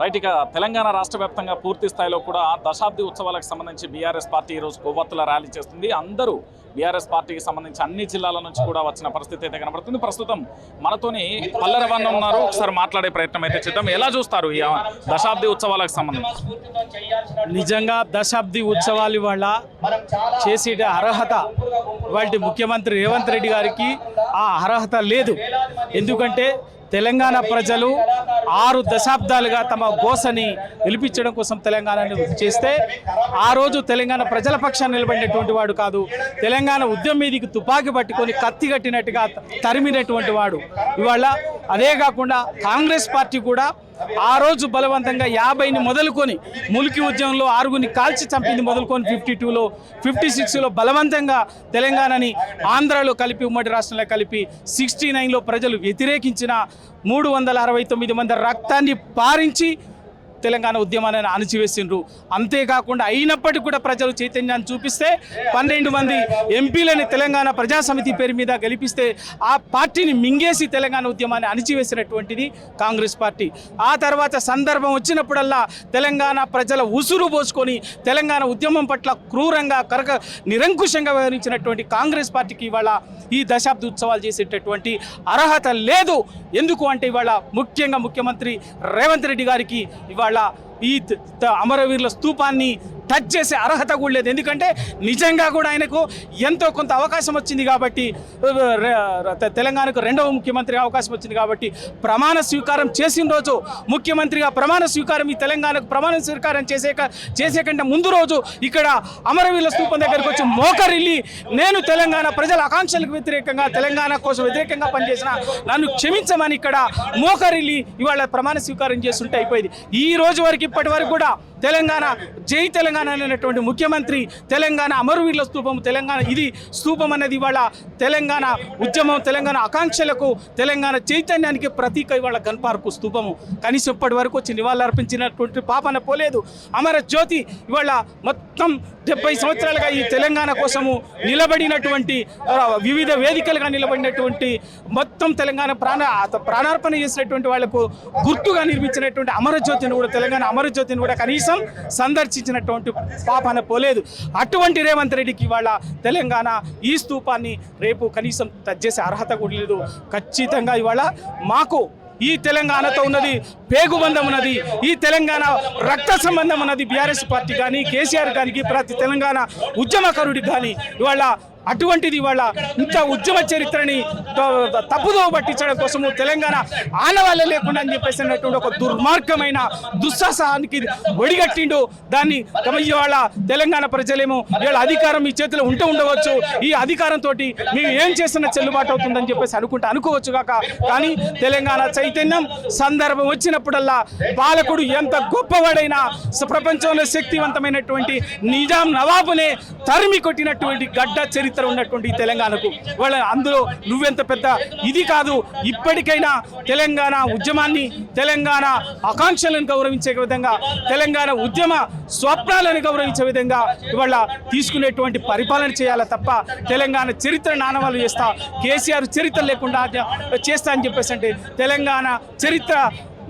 Right ఇక తెలంగాణ రాష్ట్ర వ్యాప్తంగా పూర్తి స్థాయిలో కూడా దశాబ్ది ఉత్సవాలకు సంబంధించి బీఆర్ఎస్ పార్టీ ఈరోజు కొవ్వొత్తుల ర్యాలీ చేస్తుంది. అందరూ బీఆర్ఎస్ పార్టీకి సంబంధించి అన్ని జిల్లాల నుంచి కూడా వచ్చిన పరిస్థితి అయితే కనబడుతుంది. ప్రస్తుతం మనతోని పల్లెరవన్న ఉన్నారు. ఒకసారి మాట్లాడే ప్రయత్నం అయితే చేద్దాం. ఎలా చూస్తారు ఈ దశాబ్ది ఉత్సవాలకు సంబంధించి? నిజంగా దశాబ్ది ఉత్సవాలు ఇవాళ చేసే అర్హత వాటి ముఖ్యమంత్రి రేవంత్ రెడ్డి గారికి ఆ అర్హత లేదు. ఎందుకంటే తెలంగాణ ప్రజలు ఆరు దశాబ్దాలుగా తమ గోసని నిలిపించడం కోసం తెలంగాణని చేస్తే ఆ రోజు తెలంగాణ ప్రజల పక్షాన్ని నిలబడినటువంటి వాడు కాదు. తెలంగాణ ఉద్యమం మీదికి తుపాకీ పట్టుకొని కత్తి కట్టినట్టుగా తరిమినటువంటి వాడు. ఇవాళ అదే కాకుండా కాంగ్రెస్ పార్టీ కూడా ఆ రోజు బలవంతంగా యాభైని మొదలుకొని ములికి ఉద్యమంలో ఆరుగురిని కాల్చి చంపింది మొదలుకొని ఫిఫ్టీ టూలో ఫిఫ్టీ సిక్స్లో బలవంతంగా తెలంగాణని ఆంధ్రాలో కలిపి ఉమ్మడి రాష్ట్రంలో కలిపి సిక్స్టీ నైన్లో ప్రజలు వ్యతిరేకించిన మూడు వందల అరవై తొమ్మిది మంది రక్తాన్ని పారించి తెలంగాణ ఉద్యమాన్ని అణచివేసిండ్రు. అంతేకాకుండా అయినప్పటికీ కూడా ప్రజలు చైతన్యాన్ని చూపిస్తే పన్నెండు మంది ఎంపీలని తెలంగాణ ప్రజాసమితి పేరు మీద గెలిపిస్తే ఆ పార్టీని మింగేసి తెలంగాణ ఉద్యమాన్ని అణచివేసినటువంటిది కాంగ్రెస్ పార్టీ. ఆ తర్వాత సందర్భం వచ్చినప్పుడల్లా తెలంగాణ ప్రజల ఉసురు పోసుకొని తెలంగాణ ఉద్యమం పట్ల క్రూరంగా కరక నిరంకుశంగా వ్యవహరించినటువంటి కాంగ్రెస్ పార్టీకి ఇవాళ ఈ దశాబ్ది ఉత్సవాలు చేసేటటువంటి అర్హత లేదు. ఎందుకు అంటే ఇవాళ ముఖ్యంగా ముఖ్యమంత్రి రేవంత్ రెడ్డి గారికి ఇవాళ వాళ్ళ ఈ అమరవీరుల స్తూపాన్ని టచ్ చేసే అర్హత కూడా లేదు. ఎందుకంటే నిజంగా కూడా ఆయనకు ఎంతో కొంత అవకాశం వచ్చింది కాబట్టి తెలంగాణకు రెండవ ముఖ్యమంత్రి అవకాశం వచ్చింది కాబట్టి ప్రమాణ స్వీకారం చేసిన రోజు ముఖ్యమంత్రిగా ప్రమాణ స్వీకారం ఈ తెలంగాణకు ప్రమాణ స్వీకారం చేసే చేసే కంటే ముందు రోజు ఇక్కడ అమరవీల స్థూపం దగ్గరికి వచ్చి మోకరిల్లి నేను తెలంగాణ ప్రజల ఆకాంక్షలకు వ్యతిరేకంగా తెలంగాణ కోసం వ్యతిరేకంగా పనిచేసిన నన్ను క్షమించమని ఇక్కడ మోకరిల్లి ఇవాళ ప్రమాణ స్వీకారం చేస్తుంటే అయిపోయింది. ఈ రోజు వరకు ఇప్పటి వరకు కూడా తెలంగాణ జై తెలంగాణ అనేటువంటి ముఖ్యమంత్రి తెలంగాణ అమరవీరుల స్థూపం తెలంగాణ ఇది స్థూపం అనేది ఇవాళ తెలంగాణ ఉద్యమం తెలంగాణ ఆకాంక్షలకు తెలంగాణ చైతన్యానికి ప్రతీక ఇవాళ గన్పార్కు స్థూపము. కనీసం ఇప్పటి వరకు వచ్చి నివాళులర్పించినటువంటి పాపన పోలేదు. అమర జ్యోతి ఇవాళ మొత్తం డెబ్బై సంవత్సరాలుగా ఈ తెలంగాణ కోసము నిలబడినటువంటి వివిధ వేదికలుగా నిలబడినటువంటి మొత్తం తెలంగాణ ప్రాణ ప్రాణార్పణ చేసినటువంటి వాళ్ళకు గుర్తుగా నిర్మించినటువంటి అమరజ్యోతిని కూడా తెలంగాణ అమరజ్యోతిని కూడా కనీసం సందర్శించినటువంటి పాపన పోలేదు. అటువంటి రేవంత్ రెడ్డికి ఇవాళ తెలంగాణ ఈ స్తూపాన్ని రేపు కనీసం టచ్ అర్హత కూడా లేదు. ఖచ్చితంగా ఇవాళ మాకు ఈ తెలంగాణతో ఉన్నది పేగుబంధం ఉన్నది. ఈ తెలంగాణ రక్త సంబంధం ఉన్నది. బీఆర్ఎస్ పార్టీ కానీ కేసీఆర్ కానీ ప్రతి తెలంగాణ ఉద్యమకారుడికి కానీ ఇవాళ అటువంటిది ఇవాళ ఇంత ఉద్యమ చరిత్రని త- తప్పుదోవ పట్టించడం కోసము తెలంగాణ ఆనవాళ్ళ లేకుండా అని చెప్పేసి అన్నటువంటి ఒక దుర్మార్గమైన దుస్సాహసానికి ఒడిగట్టిండు. దాన్ని తమ ఇవాళ తెలంగాణ ప్రజలేమో ఇవాళ అధికారం మీ చేతిలో ఉంటూ ఉండవచ్చు. ఈ అధికారంతో మేము ఏం చేస్తున్న చెల్లుబాటు అవుతుందని చెప్పేసి అనుకుంటే అనుకోవచ్చు కాక. కానీ తెలంగాణ చైతన్యం సందర్భం వచ్చినప్పుడల్లా పాలకుడు ఎంత గొప్పవాడైనా ప్రపంచంలో శక్తివంతమైనటువంటి నిజాం నవాబునే తరిమి కొట్టినటువంటి గడ్డ చరిత్ర చరిత్ర ఉన్నటువంటి తెలంగాణకు. వాళ్ళ అందులో నువ్వెంత పెద్ద ఇది కాదు ఇప్పటికైనా తెలంగాణ ఉద్యమాన్ని తెలంగాణ ఆకాంక్షలను గౌరవించే విధంగా తెలంగాణ ఉద్యమ స్వప్నాలను గౌరవించే విధంగా ఇవాళ తీసుకునేటువంటి పరిపాలన చేయాలి తప్ప తెలంగాణ చరిత్ర నానవాళ్ళు చేస్తా కేసీఆర్ చరిత్ర లేకుండా చేస్తా అని చెప్పేసి అంటే తెలంగాణ చరిత్ర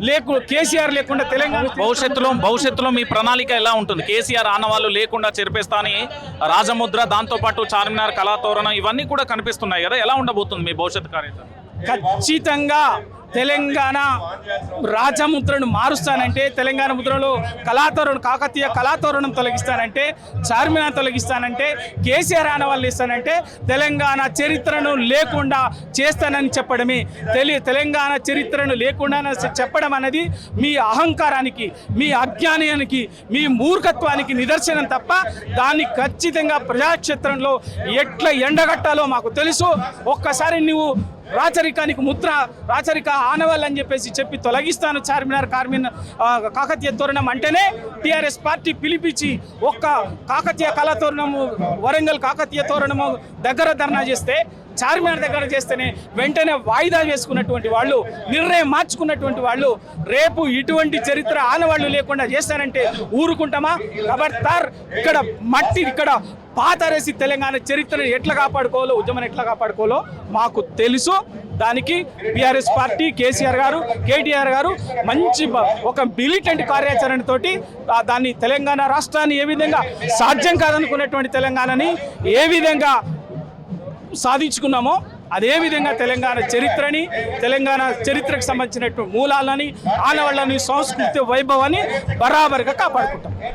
లేకు కేసీఆర్ లేకుండా తెలంగాణ భవిష్యత్తులో భవిష్యత్తులో మీ ప్రణాళిక ఎలా ఉంటుంది? కేసీఆర్ ఆనవాళ్ళు లేకుండా చెరిపేస్తా అని రాజముద్ర దాంతోపాటు చార్మినార్ కళాతోరణం ఇవన్నీ కూడా కనిపిస్తున్నాయి కదా? ఎలా ఉండబోతుంది మీ భవిష్యత్ కార్యక్రమం? ఖచ్చితంగా తెలంగాణ రాజముద్రను మారుస్తానంటే తెలంగాణ ముద్రలో కళాతోరణం కాకతీయ కళాతోరణం తొలగిస్తానంటే చార్మినార్ తొలగిస్తానంటే కేసీఆర్ ఆనవాళ్ళు ఇస్తానంటే తెలంగాణ చరిత్రను లేకుండా చేస్తానని చెప్పడమే. తెలి తెలంగాణ చరిత్రను లేకుండా చెప్పడం అనేది మీ అహంకారానికి మీ అజ్ఞానానికి మీ మూర్ఖత్వానికి నిదర్శనం తప్ప దాన్ని ఖచ్చితంగా ప్రజాక్షేత్రంలో ఎట్లా ఎండగట్టాలో మాకు తెలుసు. ఒక్కసారి నువ్వు రాచరికానికి ముద్ర రాచరిక ఆనవాళ్ళు అని చెప్పేసి చెప్పి తొలగిస్తాను చార్మినార్ కార్మిన్ కాకతీయ తోరణం అంటేనే టిఆర్ఎస్ పార్టీ పిలిపించి ఒక్క కాకతీయ కళా తోరణము వరంగల్ కాకతీయ తోరణము దగ్గర ధర్నా చేస్తే చార్మినార్ దగ్గర చేస్తేనే వెంటనే వాయిదా వేసుకున్నటువంటి వాళ్ళు నిర్ణయం మార్చుకున్నటువంటి వాళ్ళు రేపు ఇటువంటి చరిత్ర ఆనవాళ్ళు లేకుండా చేస్తారంటే ఊరుకుంటామా? ఖబర్దార్ ఇక్కడ మట్టి ఇక్కడ పాతరేసి తెలంగాణ చరిత్రను ఎట్లా కాపాడుకోవాలో ఉద్యమం ఎట్లా కాపాడుకోవాలో మాకు తెలుసు. దానికి బీఆర్ఎస్ పార్టీ కేసీఆర్ గారు కేటీఆర్ గారు మంచి ఒక మిలిటెంట్ కార్యాచరణతోటి దాన్ని తెలంగాణ రాష్ట్రాన్ని ఏ విధంగా సాధ్యం కాదనుకున్నటువంటి తెలంగాణని ఏ విధంగా సాధించుకున్నామో అదే విధంగా తెలంగాణ చరిత్రని తెలంగాణ చరిత్రకు సంబంధించినటువంటి మూలాలని ఆనవాళ్ళని సంస్కృతి వైభవాన్ని బరాబర్గా కాపాడుకుంటాం.